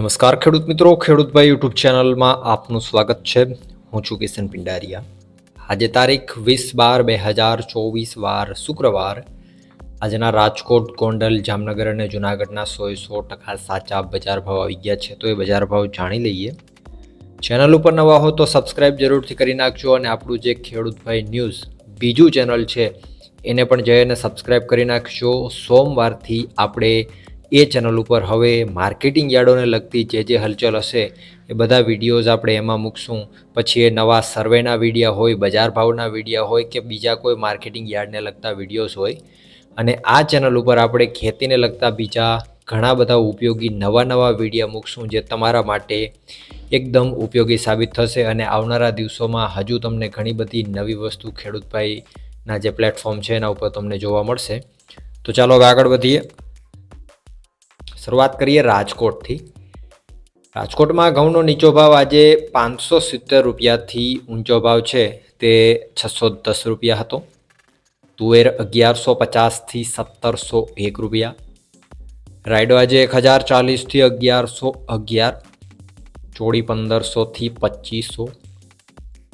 નમસ્કાર ખેડૂત મિત્રો ખેડૂતભાઈ યુટ્યુબ ચેનલમાં આપનું સ્વાગત છે. હું છું કિશન પિંડારિયા. આજે તારીખ વીસ બાર બે હજાર ચોવીસ, વાર શુક્રવાર. આજના રાજકોટ, ગોંડલ, જામનગર અને જુનાગઢના સોએ સો ટકા સાચા બજાર ભાવ આવી ગયા છે. તો એ બજાર ભાવ જાણી લઈએ. ચેનલ ઉપર નવા હો તો સબસ્ક્રાઈબ જરૂરથી કરી નાખજો અને આપણું જે ખેડૂતભાઈ ન્યૂઝ બીજું ચેનલ છે, એને પણ જઈને સબસ્ક્રાઈબ કરી નાખજો. સોમવારથી આપણે એ ચેનલ ઉપર હવે માર્કેટિંગ યાર્ડોને લગતી જે જે હલચલ હશે, એ બધા વિડીયોઝ આપણે એમાં મૂકશું. પછી એ નવા સર્વેના વિડીયા હોય, બજાર ભાવના વિડીયા હોય કે બીજા કોઈ માર્કેટિંગ યાર્ડને લગતા વિડીયોઝ હોય. અને આ ચેનલ ઉપર આપણે ખેતીને લગતા બીજા ઘણા બધા ઉપયોગી નવા નવા વિડીયા મૂકશું જે તમારા માટે એકદમ ઉપયોગી સાબિત થશે. અને આવનારા દિવસોમાં હજુ તમને ઘણી બધી નવી વસ્તુ ખેડૂતભાઈના જે પ્લેટફોર્મ છે એના ઉપર તમને જોવા મળશે. તો ચાલો હવે આગળ વધીએ. શરૂઆત કરીએ રાજકોટથી. રાજકોટમાં ઘઉંનો નીચો ભાવ આજે પાંચસો સિત્તેર રૂપિયાથી ઊંચો ભાવ છે. તે છસો દસ રૂપિયા હતો. તુવેર અગિયારસો પચાસથી સત્તરસો એક રૂપિયા. રાયડો આજે એક હજાર ચાલીસથી અગિયારસો અગિયાર. ચોળી પંદરસોથી પચીસો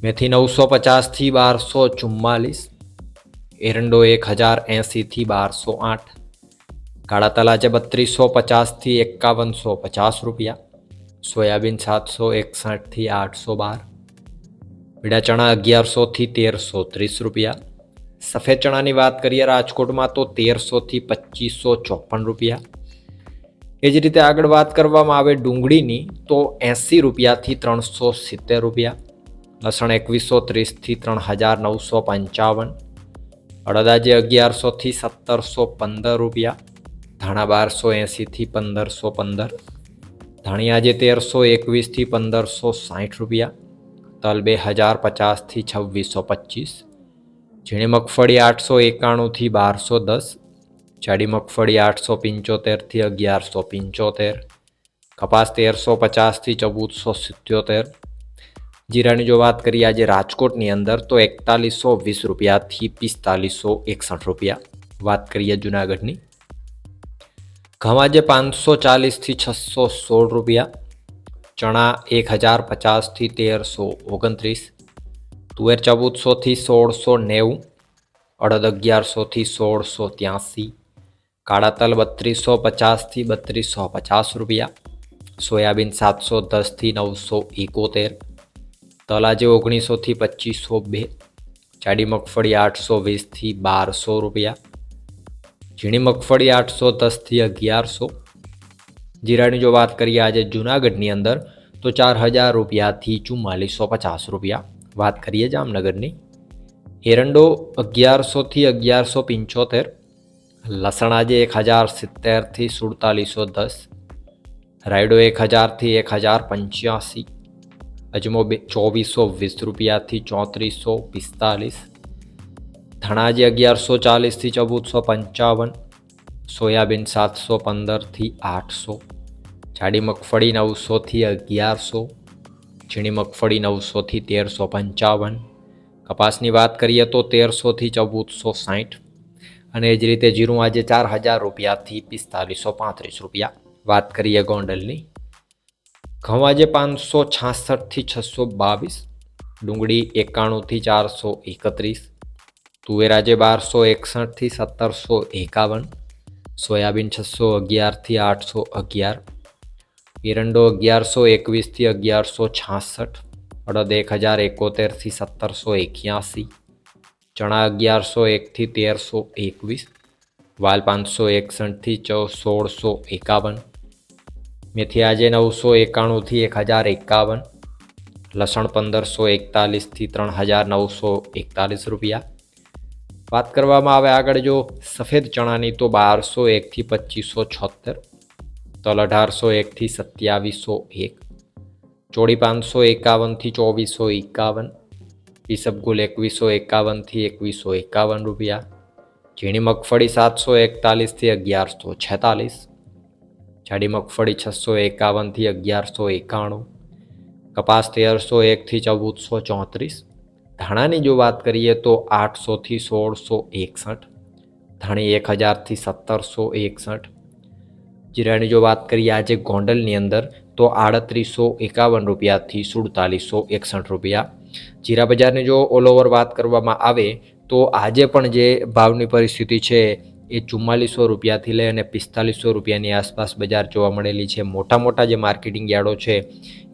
મેથી નવસો પચાસથી બારસો ચુમ્માલીસ. એરંડો એક હજાર એંસીથી બારસો આઠ. કાળા તલ આજે બત્રીસો પચાસથી એકાવનસો પચાસ રૂપિયા, સોયાબીન સાતસો એકસઠથી આઠસો બાર પીળા ચણા અગિયારસોથી તેરસો ત્રીસ રૂપિયા, સફેદ ચણાની વાત કરીએ રાજકોટમાં તો તેરસોથી પચીસો ચોપન રૂપિયા. એ જ રીતે આગળ વાત કરવામાં આવે ડુંગળીની તો એંસી રૂપિયાથી ત્રણસો સિત્તેર રૂપિયા, લસણ એકવીસો ત્રીસથી ત્રણ હજાર નવસો પંચાવન અડદાજે અગિયારસોથી સત્તરસો પંદર રૂપિયા ધાણા બારસો એંસીથી પંદરસો પંદર, ધાણી આજે તેરસો એકવીસથી પંદરસો સાઠ રૂપિયા, તલ બે હજાર પચાસથી છવ્વીસો પચીસ, ઝીણી મગફળી આઠસો એકાણુંથી બારસો દસ, જાડી મગફળી આઠસો પંચોતેરથી અગિયારસો પંચોતેર, કપાસ તેરસો પચાસથી ચૌદસો સિત્યોતેર, જીરાની જો વાત કરીએ આજે રાજકોટની અંદર તો એકતાલીસો વીસ રૂપિયાથી પિસ્તાલીસો એકસઠ રૂપિયા, વાત કરીએ જુનાગઢની ઘઉં આજે પાંચસો ચાલીસથી છસો સોળ રૂપિયા, ચણા એક હજાર પચાસથી તેરસો ઓગણત્રીસ, તુવેર ચૌદસોથી સોળસો નેવું, અડદ અગિયારસોથી સોળસો ત્યાંસી, કાળા તલ બત્રીસો પચાસથી બત્રીસો પચાસ રૂપિયા, સોયાબીન સાતસો દસથી નવસો એકોતેર તલ આજે ઓગણીસોથી પચીસો બે, જાડી મગફળી આઠસો વીસથી બારસો રૂપિયા ઝીણી મગફળી આઠસો દસથી અગિયારસો. જીરાની જો વાત કરીએ આજે જુનાગઢની અંદર, તો ચાર હજાર રૂપિયાથી ચુમ્માલીસો પચાસ રૂપિયા. વાત કરીએ જામનગરની. એરંડો અગિયારસોથી અગિયારસો પંચોતેર. લસણ આજે એક હજાર સિત્તેરથી સુડતાલીસો દસ. રાયડો એક હજારથી એક હજાર પંચ્યાસી. અજમો બે ચોવીસો વીસ રૂપિયાથી ચોત્રીસો પિસ્તાલીસ. ધણાજી અગિયારસો ચાલીસથી ચૌદસો પંચાવન, સોયાબીન સાતસો પંદરથી આઠસો, જાડી મગફળી નવસોથી અગિયારસો, ઝીણી મગફળી નવસોથી તેરસો પંચાવન, કપાસની વાત કરીએ તો તેરસોથી ચૌદસો સાઠ અને એ જ રીતે જીરું આજે ચાર હજાર રૂપિયાથી પિસ્તાલીસો પાંત્રીસ રૂપિયા. વાત કરીએ ગોંડલની. ઘઉં આજે પાંચસો છાસઠથી છસો બાવીસ, ડુંગળી એકાણુંથી ચારસો એકત્રીસ તુવેર આજે બારસો એકસઠથી સત્તરસો એકાવન, સોયાબીન છસો અગિયારથી આઠસો અગિયાર, એરંડો અગિયારસો એકવીસથી અગિયારસો છાસઠ, અડદ એક હજાર એકોતેરથી સત્તરસો એક્યાસી, ચણા અગિયારસો એકથી તેરસો એકવીસ, વાલ પાંચસો એકસઠથી ચૌ સોળસો એકાવન, મેથી આજે નવસો એકાણુંથી એક હજાર એકાવન, લસણ પંદરસો એકતાલીસથી ત્રણ હજાર નવસો એકતાલીસ રૂપિયા વાત કરવામાં આવે આગળ જો સફેદ ચણાની તો બારસો એકથી પચીસો છોતેર, તલ અઢારસો એકથી સત્યાવીસો એક, ચોળી પાંચસો એકાવનથી ચોવીસો એકાવન ઈસબગુલ એકવીસો એકાવનથી એકવીસો એકાવન રૂપિયા, ઝીણી મગફળી સાતસો એકતાલીસથી અગિયારસો છેતાલીસ, જાડી મગફળી છસો એકાવનથી અગિયારસો એકાણું, કપાસ તેરસો એકથી ચૌદસો ચોત્રીસ ધાણાની જો વાત કરીએ તો આઠસોથી સોળસો એકસઠ, ધાણી એક હજારથી સત્તરસો એકસઠ. જીરાની જો વાત કરીએ આજે ગોંડલની અંદર, તો આડત્રીસો એકાવન રૂપિયાથી સુડતાલીસો એકસઠ રૂપિયા. જીરા બજારની જો ઓલ ઓવર વાત કરવામાં આવે, તો આજે પણ જે ભાવની પરિસ્થિતિ છે, એ ચુમ્માલીસો રૂપિયાથી લઈ અને પિસ્તાલીસો રૂપિયાની આસપાસ બજાર જોવા મળેલી છે. મોટા મોટા જે માર્કેટિંગ યાર્ડો છે,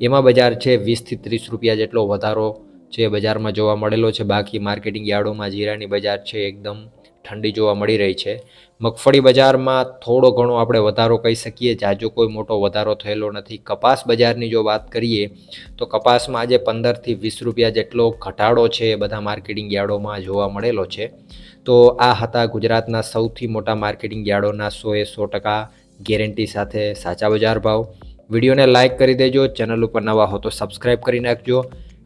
એમાં બજાર છે વીસથી ત્રીસ રૂપિયા જેટલો વધારો છે બજારમાં જોવા મળેલો છે. બાકી માર્કેટિંગ યાર્ડોમાં જીરાની બજાર છે એકદમ ઠંડી જોવા મળી રહી છે. મગફળી બજારમાં થોડો ઘણો આપણે વધારો કહી શકીએ. જાજો કોઈ મોટો વધારો થયેલો નથી. કપાસ બજારની જો વાત કરીએ, તો કપાસમાં આજે પંદરથી વીસ રૂપિયા જેટલો ઘટાડો છે એ બધા માર્કેટિંગ યાર્ડોમાં જોવા મળેલો છે. તો આ હતા ગુજરાતના સૌથી મોટા માર્કેટિંગ યાર્ડોના સોએ સો ટકા ગેરંટી સાથે સાચા બજાર ભાવ. વિડીયોને લાઇક કરી દેજો. ચેનલ ઉપર નવા હો તો સબસ્ક્રાઈબ કરી નાખજો.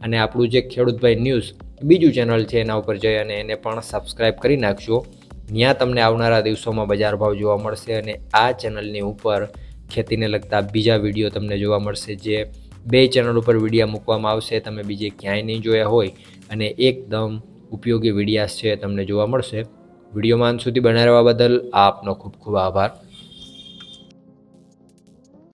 અને આપણું જે ખેડૂતભાઈ ન્યૂઝ, બીજું ચેનલ છે એના ઉપર જઈ અને એને પણ સબસ્ક્રાઈબ કરી નાખજો. ત્યાં તમને આવનારા દિવસોમાં બજાર ભાવ જોવા મળશે અને આ ચેનલની ઉપર ખેતીને લગતા બીજા વીડિયો તમને જોવા મળશે. જે બે ચેનલ ઉપર વિડીયા મૂકવામાં આવશે, તમે બીજે ક્યાંય નહીં જોયા હોય અને એકદમ ઉપયોગી વિડીયાસ છે તમને જોવા મળશે. વિડીયોમાં અંત સુધી બનાવવા બદલ આપનો ખૂબ ખૂબ આભાર.